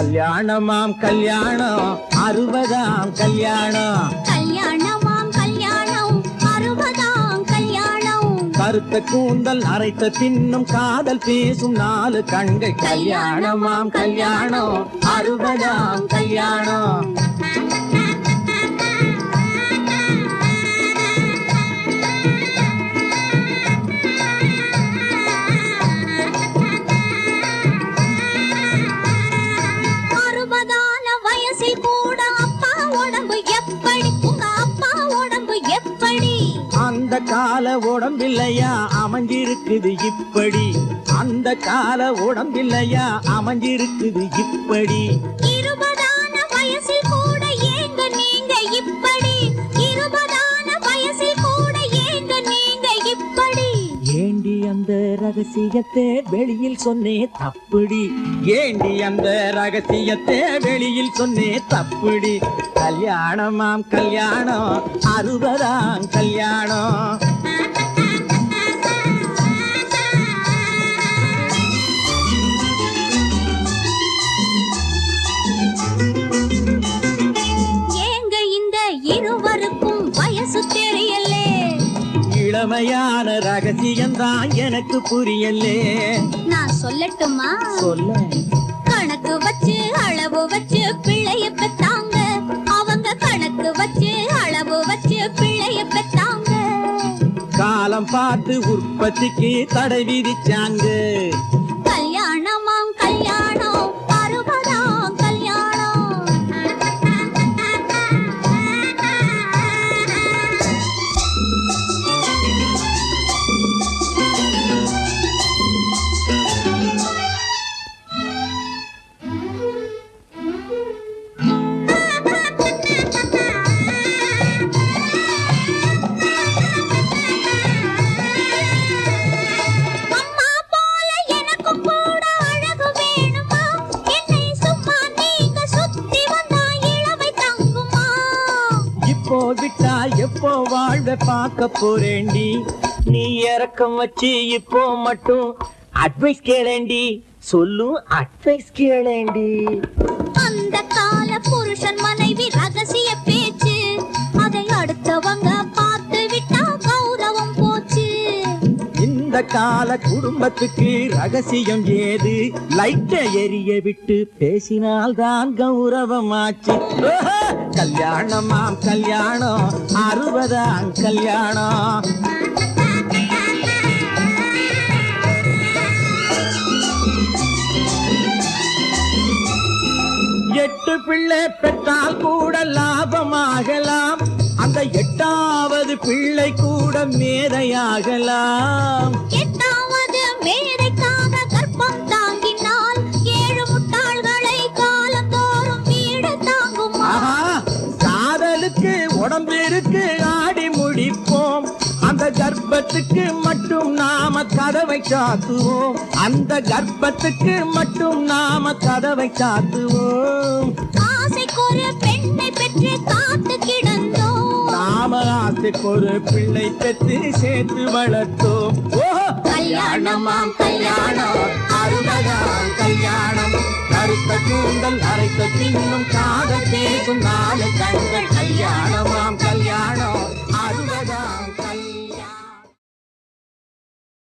கல்யாணமாம் கல்யாணம் அறுபதாம் கல்யாணம். கல்யாணமாம் கல்யாணம் அறுபதாம் கல்யாணம். கருத்த கூந்தல் அரைத்த பின்னும் காதல் பேசும் நாலு கண்கள். கல்யாணமாம் கல்யாணம் அறுபதாம் கல்யாணம். கால உடம்பில்லையா? அமைஞ்சிருக்குது இப்படி. அந்த கால உடம்பில்லையா? அமைஞ்சிருக்குது இப்படி. இருபதா அந்த ரகசியத்தை வெளியில் சொன்னே தப்புடி. ஏண்டி அந்த ரகசியத்தை வெளியில் சொன்னே தப்புடி. கல்யாணமாம் கல்யாணம் அறுபதாம் கல்யாணம். ரகசியம்தான் எனக்கு புரியலே. நான் சொல்லட்டுமா? சொல்ல. கணக்கு வச்சு அளவு வச்சு பிள்ளைய பெத்தாங்க அவங்க கணக்கு வச்சு அளவு வச்சு பிள்ளைய பெத்தாங்க காலம் பார்த்து உற்பத்திக்கு தடை விதிச்சாங்க. எப்போ வாழ்வை பார்க்க போறேண்டி நீ இறக்கம் வச்சு இப்போ மட்டும் அட்வைஸ் கேளேண்டி சொல்லும் அட்வைஸ் கேளேண்டி அந்த கால புருஷன் மனைவி ரகசிய பேச்சு அதை அடுத்தவங்க பார்த்து விட்டா கௌரவம் போச்சு. இந்த கால குடும்பத்துக்கு ரகசியம் ஏது? லைட்ட எரிய விட்டு பேசினால்தான் கௌரவமாச்சு! கல்யாணமாம் கல்யாணம். அறுபதாம் கல்யாணம். எட்டு பிள்ளை பெற்றால் கூட லாபமாகலாம். அந்த எட்டாவது பிள்ளை கூட மேதையாகலாம். கர்ப்பத்துக்கு மட்டும் நாம கதவை சாத்துவோம். அந்த கர்ப்பத்துக்கு மட்டும் நாம கதவை சாத்துவோம். ஆசைக்கொரு பெண்ணை பெற்று காத்து கிடந்தோம். நாம ஆசைக்கு ஒரு பிள்ளை பெற்று சேர்த்து வளர்த்தோம்! கல்யாணமாம் கல்யாணம் அறுபதாம் கல்யாணம். கருத்த கூந்தல் அரைத்த பின்னும் காதல் பேசும்